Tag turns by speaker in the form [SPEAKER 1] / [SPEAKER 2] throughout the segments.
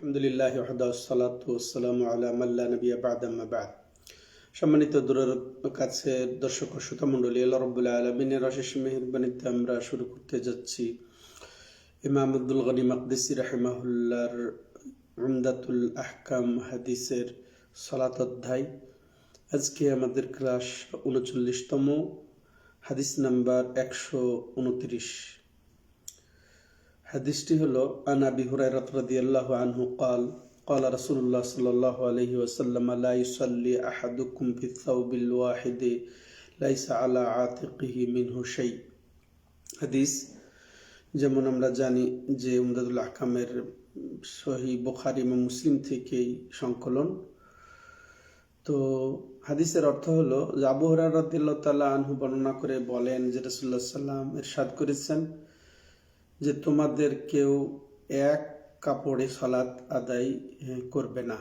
[SPEAKER 1] আলহামদুলিল্লাহ সালাতাম আল্লাহ নবী বাদ সম্মানিত দূরের কাছে দর্শক শ্রোতা মণ্ডলী আল্লাহ রবুল্লাহ আলমিনের অশেষ মেহরবানিতে আমরা শুরু করতে যাচ্ছি। ইমাম আব্দুল গনি মকদিসি রাহেমাহুল্লার উমদাতুল আহকাম হাদিসের সলাত অধ্যায়। আজকে আমাদের ক্লাস উনচল্লিশতম, হাদিস নাম্বার একশো উনত্রিশ। হাদিসটি হলো আন আবি হুরায়রা রাদিয়াল্লাহু আনহু قال قال رسول الله صلى الله عليه وسلم لا يصلي أحدكم في الثوب الواحد ليس على عاتقه منه شيء হাদিস যেমন আমরা জানি যে উমদাদুল আহকামের সহি বুখারি এবং মুসলিম থেকেই সংকলন তো হাদিসের অর্থ হলো যে আবু হরার রদিল্লাহ তাল্লাহ আনহু বর্ণনা করে বলেন যে রসুল্লাহ সাল্লাম এরশাদ করেছেন যে তোমাদের কেউ এক কাপড়ে সলাৎ আদায় করবে না।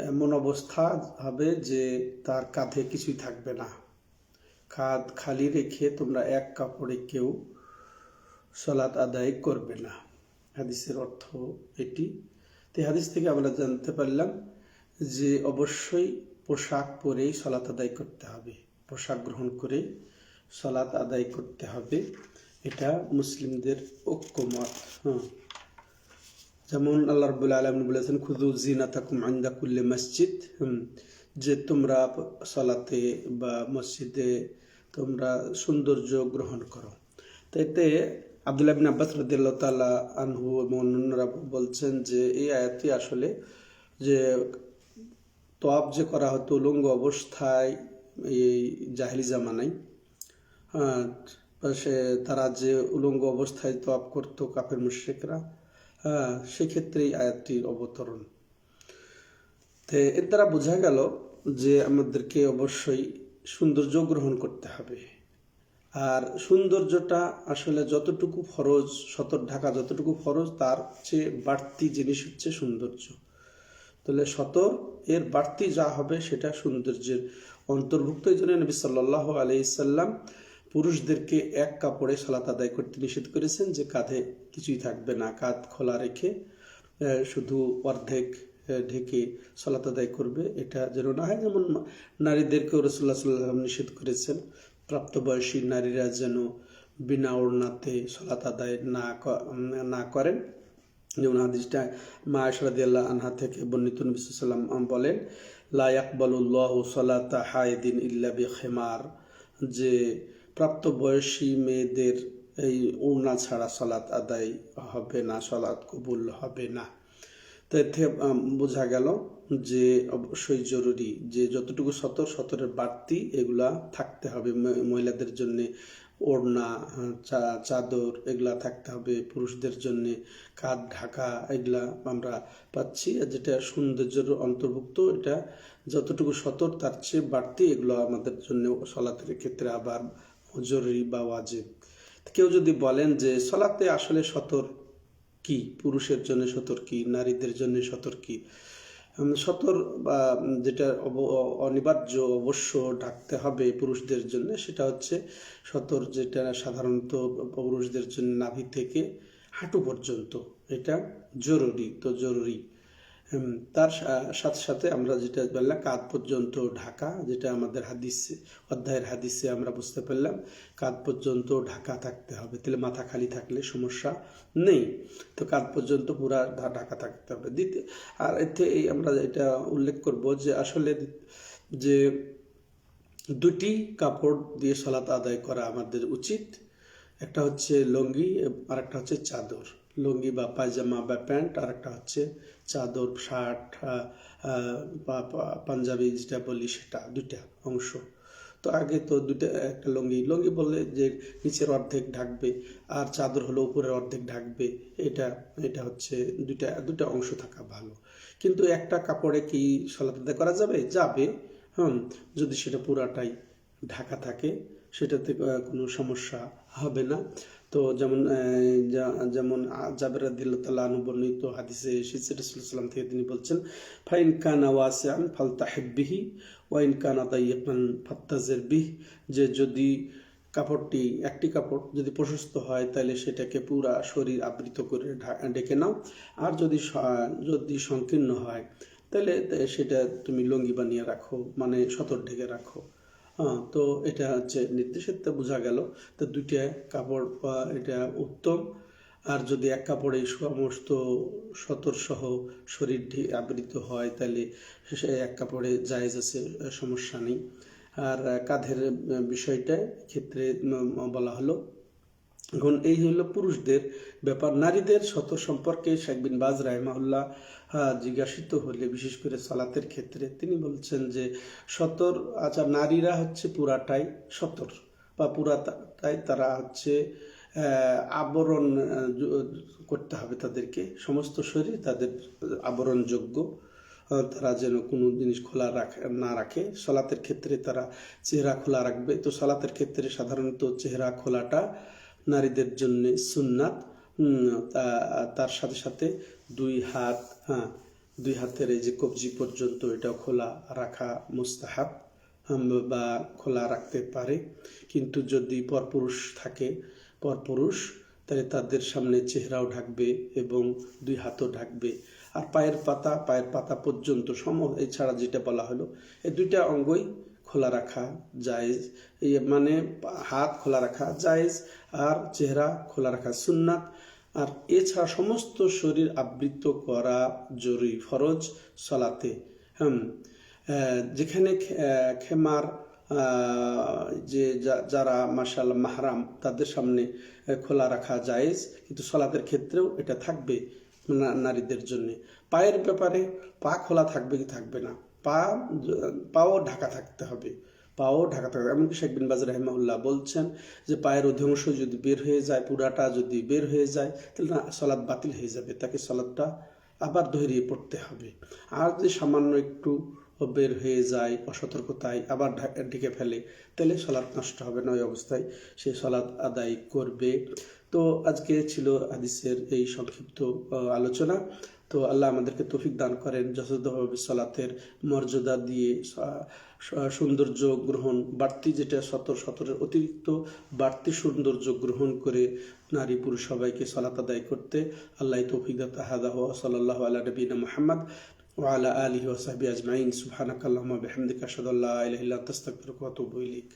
[SPEAKER 1] এমন অবস্থা হবে যে তার কাঁধে কিছুই থাকবে না। কাঁধ খালি রেখে তোমরা এক কাপড়ে কেউ সলাৎ আদায় করবে না। হাদিসের অর্থ এটি। তো হাদিস থেকে আমরা জানতে পারলাম যে অবশ্যই পোশাক পরেই সলাৎ আদায় করতে হবে। পোশাক গ্রহণ করে সলাৎ আদায় করতে হবে। এটা মুসলিমদের ঐক্যমত হ্যাঁ। যেমন আল্লাহ রবুল আলম বলেছেন খুদু জিনা থাকুম আন্দা কুল্লে মসজিদ যে তোমরা সলাতে বা মসজিদে তোমরা সৌন্দর্য গ্রহণ করো। তো এতে আবদুল্লাহ বিন আব্বাস রদিল্লা আনহু এবং অন্যরা বলছেন যে, এই আয়াতটি আসলে যে তপ যে করা হতো, উলঙ্গ অবস্থায় এই জাহিলি জামানায় হ্যাঁ সে তারা যে উলঙ্গ অবস্থায় তপ করতো কাপের মুশ্রিকরা হ্যাঁ সেক্ষেত্রেই আয়াতটির অবতরণ। তো এর দ্বারা বোঝা গেল যে আমাদেরকে অবশ্যই সৌন্দর্য গ্রহণ করতে হবে। আর সৌন্দর্যটা আসলে যতটুকু ফরজ, সতর ঢাকা যতটুকু ফরজ, তার চেয়ে বাড়তি জিনিস হচ্ছে সৌন্দর্য। তাহলে সতর, এর বাড়তি যা হবে সেটা সৌন্দর্যের অন্তর্ভুক্ত। এই জন্য নবী সাল্লাহ আলাইসাল্লাম পুরুষদেরকে এক কাপড়ে সালাত আদায় করতে নিষেধ করেছেন যে কাঁধে কিছুই থাকবে না, কাঁধ খোলা রেখে শুধু অর্ধেক ঢেকে সালাত আদায় করবে, এটা যেন না হয়। যেমন নারীদেরকেও রসুল্লাহ সাল্লাম নিষেধ করেছেন, প্রাপ্তবয়সী নারীরা যেন বিনা ওড়নাতে সলাত আদায় না না করেন। যেমন হাদিসটা মা আশরাদি আনহা থেকে বর্ণিত নবিসাল্লাম বলেন লায়াকবালুল্লাহ সলাতা হায়দিন ইল্লা বি খেমার যে প্রাপ্তবয়সী মেয়েদের এই ওড়না ছাড়া সলাৎ আদায় হবে না সলাৎ কবুল হবে না। তো এতে বোঝা গেল যে অবশ্যই জরুরি যে যতটুকু সতর, সতরের বাড়তি এগুলা থাকতে হবে। মহিলাদের জন্য ওড়না চাদর এগুলা থাকতে হবে। পুরুষদের জন্য কাঁধ ঢাকা এগুলা আমরা পাচ্ছি। যেটা সৌন্দর্যের অন্তর্ভুক্ত, এটা যতটুকু সতর তার চেয়ে বাড়তি এগুলো আমাদের জন্য সলাতের ক্ষেত্রে আবার জরুরি বা ওয়াজিব। কেউ যদি বলেন যে সলাতে আসলে সতর কি? পুরুষের জন্য সতর কি? নারীদের জন্য সতর কি? সতর বা যেটা অনিবার্য অবশ্য ডাকতে হবে পুরুষদের জন্য, সেটা হচ্ছে সতর যেটা সাধারণত পুরুষদের জন্য নাভি থেকে হাঁটু পর্যন্ত। এটা জরুরি, তো জরুরি। তার সাথে সাথে আমরা যেটা বললাম, কাঁধ পর্যন্ত ঢাকা, যেটা আমাদের হাদিসে, অধ্যায়ের হাদিসে আমরা বুঝতে পারলাম, কাঁধ পর্যন্ত ঢাকা থাকতে হবে। তাহলে মাথা খালি থাকলে সমস্যা নেই। তো কাঁধ পর্যন্ত পুরা ঢাকা থাকতে হবে। দিতে আর এতে এই আমরা এটা উল্লেখ করব যে আসলে যে দুটি কাপড় দিয়ে সলাত আদায় করা আমাদের উচিত। একটা হচ্ছে লঙ্গি আর একটা হচ্ছে চাদর। লুঙ্গি বা পায়জামা বা প্যান্ট আর একটা হচ্ছে চাদর, শার্ট বা পাঞ্জাবি যেটা বলি সেটা দুইটা অংশ। তো আগে তো দুটা একটা লুঙ্গি লুঙ্গি বললে যে নিচের অর্ধেক ঢাকবে আর চাদর হলো উপরের অর্ধেক ঢাকবে, এটা এটা হচ্ছে দুইটা দুটা অংশ থাকা ভালো। কিন্তু একটা কাপড়ে কি সলাতে করা যাবে? যাবে। হুম, যদি সেটা পুরাটাই ঢাকা থাকে, সেটাতে কোনো সমস্যা হবে না। তো যেমন যেমন জাবের দিল্লাহ বর্ণিত হাদিসে এসেছে থেকে তিনি বলছেন, ফাইন কান ওয়াসিয়ান ফালতা হেব্বিহি ওয়াইন কান আদাইয়ান ফাত্তাজের বিহ যে যদি কাপড়টি, একটি কাপড় যদি প্রশস্ত হয় তাহলে সেটাকে পুরা শরীর আবৃত করে ডেকে নাও। আর যদি যদি সংকীর্ণ হয় তাহলে সেটা তুমি লুঙ্গি বানিয়ে রাখো মানে সতর ঢেকে রাখো। হ্যাঁ, তো এটা হচ্ছে নির্দেশিত বোঝা গেল। তো দুইটা কাপড় বা এটা উত্তম। আর যদি এক কাপড়ে সমস্ত সহ শরীর আবৃত হয় তাহলে সে এক কাপড়ে জায়েজ আছে সমস্যা নেই। আর কাঁধের বিষয়টা ক্ষেত্রে বলা হলো এখন এই হলো পুরুষদের ব্যাপার। নারীদের শত সম্পর্কে শেখ বিন বাজ রাহমাহুল্লাহ জিজ্ঞাসিত হলে বিশেষ করে সালাতের ক্ষেত্রে, তিনি বলছেন যে, সতর আচ্ছা নারীরা হচ্ছে পুরাটাই সতর, বা পুরাটাই তারা হচ্ছে আবরণ করতে হবে তাদেরকে। সমস্ত শরীর তাদের আবরণযোগ্য তারা যেন কোনো জিনিস খোলা রাখে, না রাখে। সলাতের ক্ষেত্রে তারা চেহারা খোলা রাখবে। তো সলাতের ক্ষেত্রে সাধারণত চেহারা খোলাটা নারীদের জন্য সুন্নাত। তার সাথে সাথে দুই হাত হ্যাঁ দুই হাতের এই যে কবজি পর্যন্ত এটা খোলা রাখা মুস্তাহাব বা খোলা রাখতে পারে। কিন্তু যদি পরপুরুষ থাকে, পরপুরুষ, তাহলে তাদের সামনে চেহারাও ঢাকবে এবং দুই হাতও ঢাকবে। আর পায়ের পাতা পায়ের পাতা পর্যন্ত সম, এছাড়া যেটা বলা হলো, এই দুইটা অঙ্গই খোলা রাখা, জায়েজ মানে হাত খোলা রাখা, জায়েজ, আর চেহারা খোলা রাখা, সুন্নাত। আর এছাড়া সমস্ত শরীর আবৃত করা জরুরি, ফরজ সলাতে। হুম যেখানে খেমার যে যারা মাসাল মাহরাম, তাদের সামনে খোলা রাখা জায়েজ, কিন্তু সলাতের ক্ষেত্রেও এটা থাকবে নারীদের জন্য। পায়ের ব্যাপারে পা খোলা থাকবে কি থাকবে না? পা, পাও ঢাকা থাকতে হবে। পাও ঢাকা থাকবে এমনকি শেখ বিন বাজ রহমাউল্লাহ বলছেন যে পায়ের অধিকাংশ যদি বের হয়ে যায়, পুরাটা যদি বের হয়ে যায়, তাহলে না, সলাদ বাতিল হয়ে যাবে। তাকে সলাদটা আবার ধরিয়ে পড়তে হবে। আর যদি সামান্য একটু বের হয়ে যায়, অসতর্কতায় আবার ঢেকে ফেলে, তাহলে সলাদ নষ্ট হবে না। ওই অবস্থায় সে সলাদ আদায় করবে। তো আজকে ছিল হাদিসের এই সংক্ষিপ্ত, আলোচনা। তো আল্লাহ আমাদেরকে তৌফিক দান করেন যথাযথভাবে সলাতের মর্যাদা দিয়ে স- স- সৌন্দর্য গ্রহণ বাড়তি যেটা সতর সতরের অতিরিক্ত বাড়তি সৌন্দর্য গ্রহণ করে নারী পুরুষ সবাইকে সলাত আদায় করতে আল্লাহ তৌফিক দাতা হাদা সাল্লাহ আল্লাহ নবীনা মোহাম্মদ وعلى آله وصحبه أجمعين سبحانك اللهم وبحمدك أشهد أن لا إله إلا أنت أستغفرك وأتوب إليك